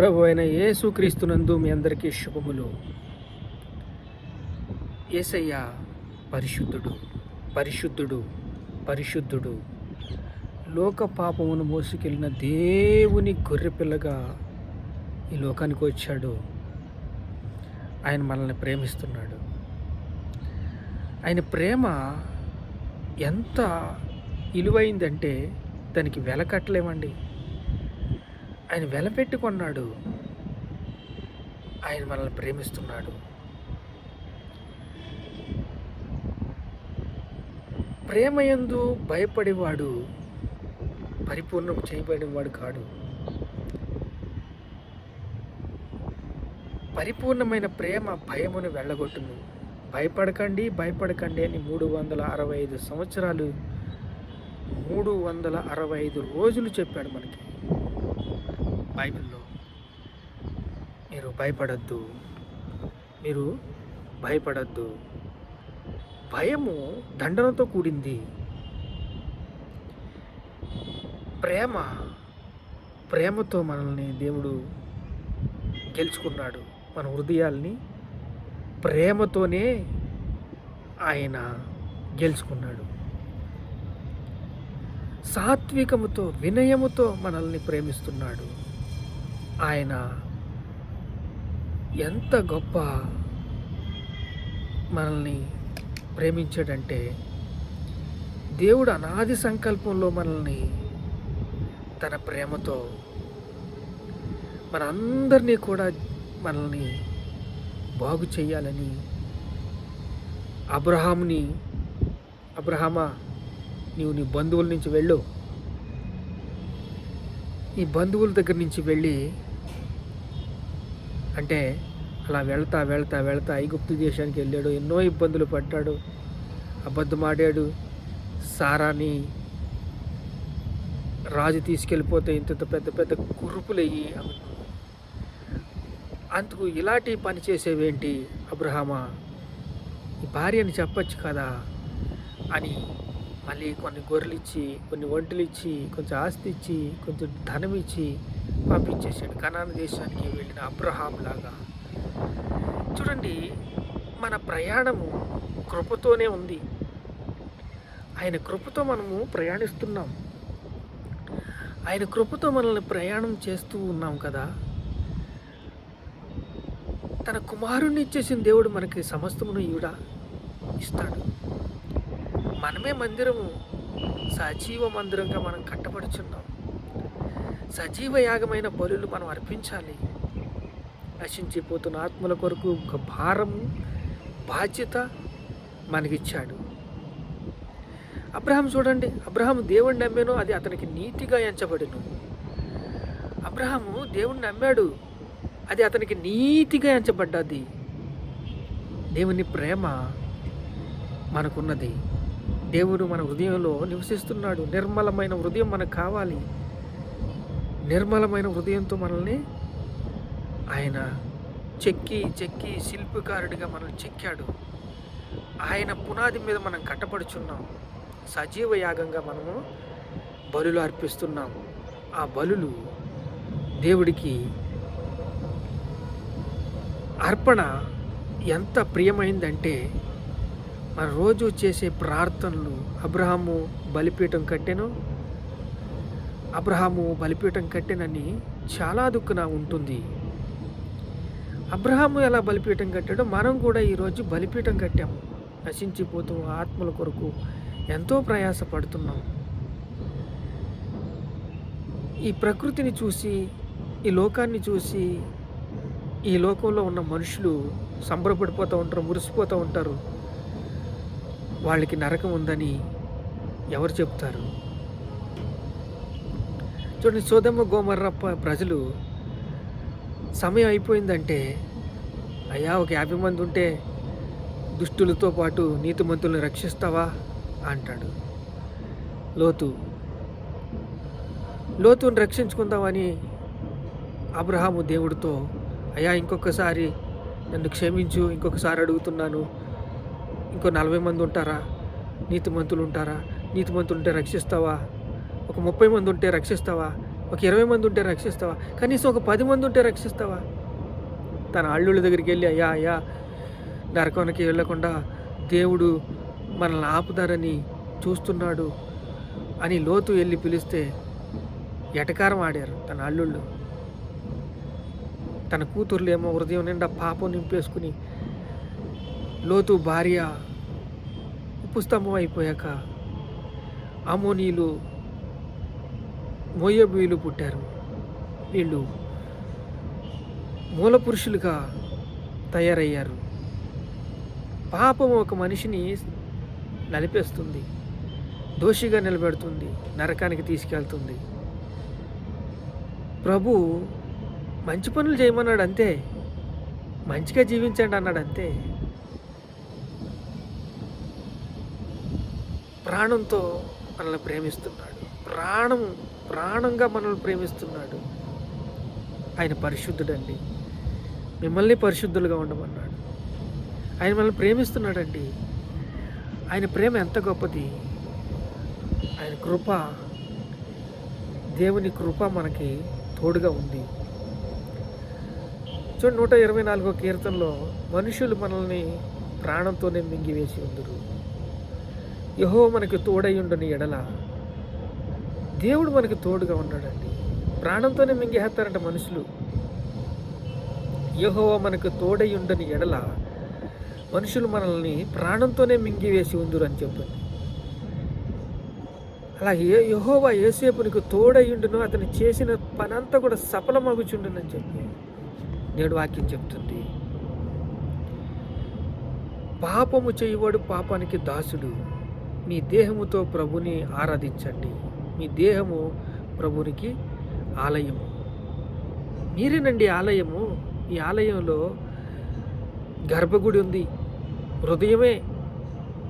ప్రభు అయిన యేసుక్రీస్తునందు మీ అందరికీ శుభములు. ఏసయ్య పరిశుద్ధుడు పరిశుద్ధుడు పరిశుద్ధుడు. లోక పాపమును మోసుకెళ్ళిన దేవుని గొర్రెపిల్లగా ఈ లోకానికి వచ్చాడు. ఆయన మనల్ని ప్రేమిస్తున్నాడు. ఆయన ప్రేమ ఎంత విలువైందంటే దానికి వెల కట్టలేమండి ఆయన వెలపెట్టుకున్నాడు ఆయన మనల్ని ప్రేమిస్తున్నాడు. ప్రేమయందు భయపడేవాడు పరిపూర్ణం చేయబడినవాడు కాడు. పరిపూర్ణమైన ప్రేమ భయమును వెళ్ళగొట్టును. భయపడకండి భయపడకండి అని మూడు వందల అరవై ఐదు సంవత్సరాలు మూడు వందల అరవై ఐదు రోజులు చెప్పాడు మనకి. బైబిల్లో మీరు భయపడద్దు. మీరు భయపడద్దు. భయము దండనతో కూడింది. ప్రేమ ప్రేమతో మనల్ని దేవుడు గెలుచుకున్నాడు మన హృదయాల్ని. ప్రేమతోనే ఆయన గెలుచుకున్నాడు. సాత్వికముతో వినయముతో మనల్ని ప్రేమిస్తున్నాడు. ఆయన ఎంత గొప్ప మనల్ని ప్రేమించాడంటే దేవుడు అనాది సంకల్పంలో మనల్ని తన ప్రేమతో మనందరినీ కూడా మనల్ని బాగు చేయాలని అబ్రహాంని అబ్రహామా నీవు నీ బంధువుల నుంచి వెళ్ళు. ఈ బంధువుల దగ్గర నుంచి వెళ్ళి అంటే అలా వెళ్తా వెళ్తా వెళ్తా ఐగుప్తు దేశానికి వెళ్ళాడు ఎన్నో ఇబ్బందులు పడ్డాడు అబద్ధమాడాడు. సారాని రాజు తీసుకెళ్ళిపోతే ఇంత పెద్ద పెద్ద కురుపులయ్యి అందుకు ఇలాంటి పని చేసేవేంటి అబ్రహామా? ఈ భార్యని చెప్పచ్చు కదా అని మళ్ళీ కొన్ని గొర్రెలు ఇచ్చి కొన్ని ఒంటలు ఇచ్చి కొంచెం ఆస్తి ఇచ్చి కొంచెం ధనం ఇచ్చి పంపించేశాడు. కనాన దేశానికి వెళ్ళిన అబ్రహాం లాగా. చూడండి మన ప్రయాణము కృపతోనే ఉంది. ఆయన కృపతో మనము ప్రయాణిస్తున్నాం. ఆయన కృపతో మనల్ని ప్రయాణం చేస్తూ ఉన్నాం కదా. తన కుమారుణ్ణి ఇచ్చేసిన దేవుడు మనకి సమస్తమును ఈవిడ ఇస్తాడు. మనమే మందిరము సజీవ మందిరంగా మనం కట్టబడుచున్నాం. సజీవ యాగమైన బలులు మనం అర్పించాలి. నశించిపోతున్న ఆత్మల కొరకు ఒక భారము బాధ్యత మనకిచ్చాడు. అబ్రహాం చూడండి అబ్రహాం దేవుణ్ణి నమ్మాను అది అతనికి నీతిగా ఎంచబడిను. అబ్రహాము దేవుణ్ణి నమ్మాడు అది అతనికి నీతిగా ఎంచబడ్డది. దేవుని ప్రేమ మనకున్నది. దేవుడు మన హృదయంలో నివసిస్తున్నాడు. నిర్మలమైన హృదయం మనకు కావాలి. నిర్మలమైన హృదయంతో మనల్ని ఆయన చెక్కి చెక్కి శిల్పకారుడిగా మనల్ని చెక్కాడు. ఆయన పునాది మీద మనం కట్టపడుచున్నాం సజీవ యాగంగా మనము బలులు అర్పిస్తున్నాము ఆ బలులు దేవుడికి అర్పణ ఎంత ప్రియమైందంటే మన రోజు చేసే ప్రార్థనలు అబ్రహాము బలిపీఠం కట్టెను అబ్రహాము బలిపీఠం కట్టినని చాలా దుఃఖన ఉంటుంది. అబ్రహాము ఎలా బలిపీఠం కట్టాడో మనం కూడా ఈరోజు బలిపీఠం కట్టాము నశించిపోతూ ఆత్మల కొరకు ఎంతో ప్రయాసపడుతున్నాం. ఈ ప్రకృతిని చూసి ఈ లోకాన్ని చూసి ఈ లోకంలో ఉన్న మనుషులు సంబరపడిపోతూ ఉంటారు మురిసిపోతూ ఉంటారు. వాళ్ళకి నరకం ఉందని ఎవరు చెప్తారు? చూడండి సోదమ్మ గోమర్రప్ప ప్రజలు సమయం అయిపోయిందంటే అయ్యా ఒక యాభై మంది ఉంటే దుష్టులతో పాటు నీతిమంతులను రక్షిస్తావా? అంటాడు. లోతు లోతుని రక్షించుకుందామని అబ్రహాము దేవుడితో అయ్యా ఇంకొకసారి నన్ను క్షమించు ఇంకొకసారి అడుగుతున్నాను. ఇంకో నలభై మంది ఉంటారా? నీతిమంతులు ఉంటారా? నీతిమంతులు ఉంటే రక్షిస్తావా? ఒక ముప్పై మంది ఉంటే రక్షిస్తావా? ఒక ఇరవై మంది ఉంటే రక్షిస్తావా? కనీసం ఒక పది మంది ఉంటే రక్షిస్తావా? తన అల్లుళ్ళ దగ్గరికి వెళ్ళి అయ్యా అయ్యా నరకానికి వెళ్ళకుండా దేవుడు మనల్ని ఆపుతారని చూస్తున్నాడు అని లోతు వెళ్ళి పిలిస్తే ఎటకారం ఆడారు తన అల్లుళ్ళు. తన కూతుర్లు ఏమో హృదయం నిండా పాపం నింపేసుకుని లోతు భార్య ఉప్పు స్తంభం అయిపోయాక అమోనీలు మోయబీలు పుట్టారు. వీళ్ళు మూల పురుషులుగా తయారయ్యారు. పాపం ఒక మనిషిని నలిపేస్తుంది. దోషిగా నిలబెడుతుంది. నరకానికి తీసుకెళ్తుంది. ప్రభు మంచి పనులు చేయమన్నాడు అంతే. మంచిగా జీవించండి అన్నాడు అంతే. ప్రాణంతో మనల్ని ప్రేమిస్తున్నాడు. ప్రాణం ప్రాణంగా మనల్ని ప్రేమిస్తున్నాడు. ఆయన పరిశుద్ధుడండి. మిమ్మల్ని పరిశుద్ధులుగా ఉండమన్నాడు. ఆయన మనల్ని ప్రేమిస్తున్నాడండి. ఆయన ప్రేమ ఎంత గొప్పది. ఆయన కృప దేవుని కృప మనకి తోడుగా ఉంది. చూడండి నూట ఇరవై నాలుగో కీర్తనలో మనుషులు మనల్ని ప్రాణంతోనే మింగివేసి ఉందరు. యహో మనకి తోడై ఉండని ఎడల. దేవుడు మనకి తోడుగా ఉన్నాడండి. ప్రాణంతోనే మింగేస్తారంట మనుషులు. యహోవా మనకు తోడై ఉండని ఎడల మనుషులు మనల్ని ప్రాణంతోనే మింగివేసి ఉందురు అని చెప్పింది అలా ఏ యహోవా ఏసేపు తోడయ్యుండును అతను చేసిన పనంతా కూడా సఫలమగుచుండునని చెప్పి నేడు వాక్యం చెప్తుంది. పాపము చేయవాడు పాపానికి దాసుడు. మీ దేహముతో ప్రభుని ఆరాధించండి. మీ దేహము ప్రభునికి ఆలయము. మీరేనండి ఆలయము? ఈ ఆలయంలో గర్భగుడి ఉంది. హృదయమే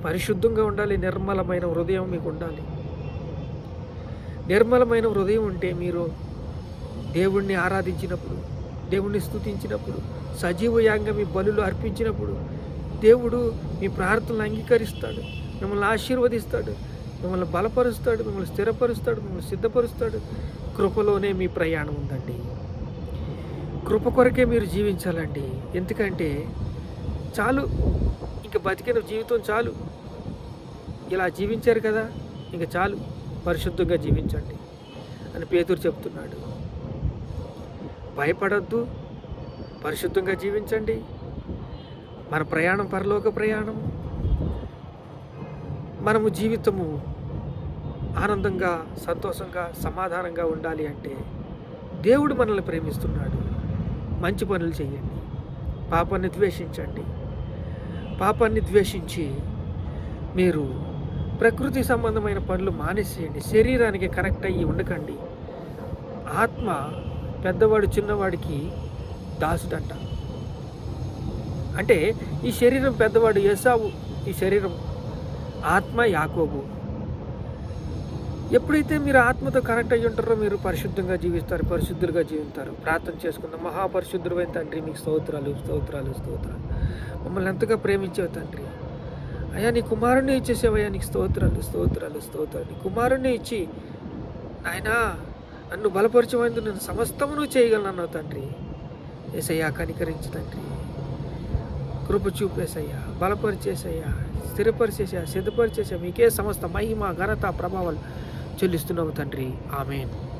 పరిశుద్ధంగా ఉండాలి నిర్మలమైన హృదయం మీకు ఉండాలి. నిర్మలమైన హృదయం ఉంటే మీరు దేవుణ్ణి ఆరాధించినప్పుడు దేవుణ్ణి స్తుతించినప్పుడు సజీవయాంగా మీ బలులు అర్పించినప్పుడు దేవుడు మీ ప్రార్థనలు అంగీకరిస్తాడు మిమ్మల్ని ఆశీర్వదిస్తాడు మిమ్మల్ని బలపరుస్తాడు మిమ్మల్ని స్థిరపరుస్తాడు మిమ్మల్ని సిద్ధపరుస్తాడు. కృపలోనే మీ ప్రయాణం ఉందండి. కృప కొరకే మీరు జీవించాలండి. ఎందుకంటే చాలు ఇంక బతికిన జీవితం చాలు. ఇలా జీవించారు కదా ఇంక చాలు పరిశుద్ధంగా జీవించండి అని పేతురు చెప్తున్నాడు. భయపడద్దు పరిశుద్ధంగా జీవించండి. మన ప్రయాణం పరలోక ప్రయాణం. మనము జీవితము ఆనందంగా సంతోషంగా సమాధానంగా ఉండాలి అంటే దేవుడు మనల్ని ప్రేమిస్తున్నాడు. మంచి పనులు చేయండి. పాపాన్ని ద్వేషించండి. పాపాన్ని ద్వేషించి మీరు ప్రకృతి సంబంధమైన పనులు మానేసేయండి. శరీరానికి కనెక్ట్ అయ్యి ఉండకండి. ఆత్మ పెద్దవాడు చిన్నవాడికి దాసుడంట. అంటే ఈ శరీరం పెద్దవాడు ఏసావు ఈ శరీరం ఆత్మ యాకోబు. ఎప్పుడైతే మీరు ఆత్మతో కనెక్ట్ అయ్యి ఉంటారో మీరు పరిశుద్ధంగా జీవిస్తారు పరిశుద్ధులుగా జీవిస్తారు ప్రార్థన చేసుకుందాం. మహాపరిశుద్ధుడైన తండ్రి మీకు స్తోత్రాలు స్తోత్రాలు స్తోత్రాలు. మమ్మల్ని ఎంతగా ప్రేమించావు తండ్రి. అయ్యా నీ కుమారుణ్ణి ఇచ్చేసేవయ్యా నీకు స్తోత్రాలు స్తోత్రాలు స్తోత్రాలు. నీ కుమారుణ్ణి ఇచ్చి నాయనా నన్ను బలపరచమైంది నేను సమస్తము నువ్వు చేయగలను తండ్రి. ఏసయ్యా కనికరించి తండ్రి. కృప చూపేసయ్యా బలపరిచేసయ్యా స్థిరపరిచేసా సిద్ధపరిచేసా మీకే సమస్త మహిమ ఘనత ప్రభావాలు చెల్లిస్తున్నాము తండ్రి. ఆమెన్.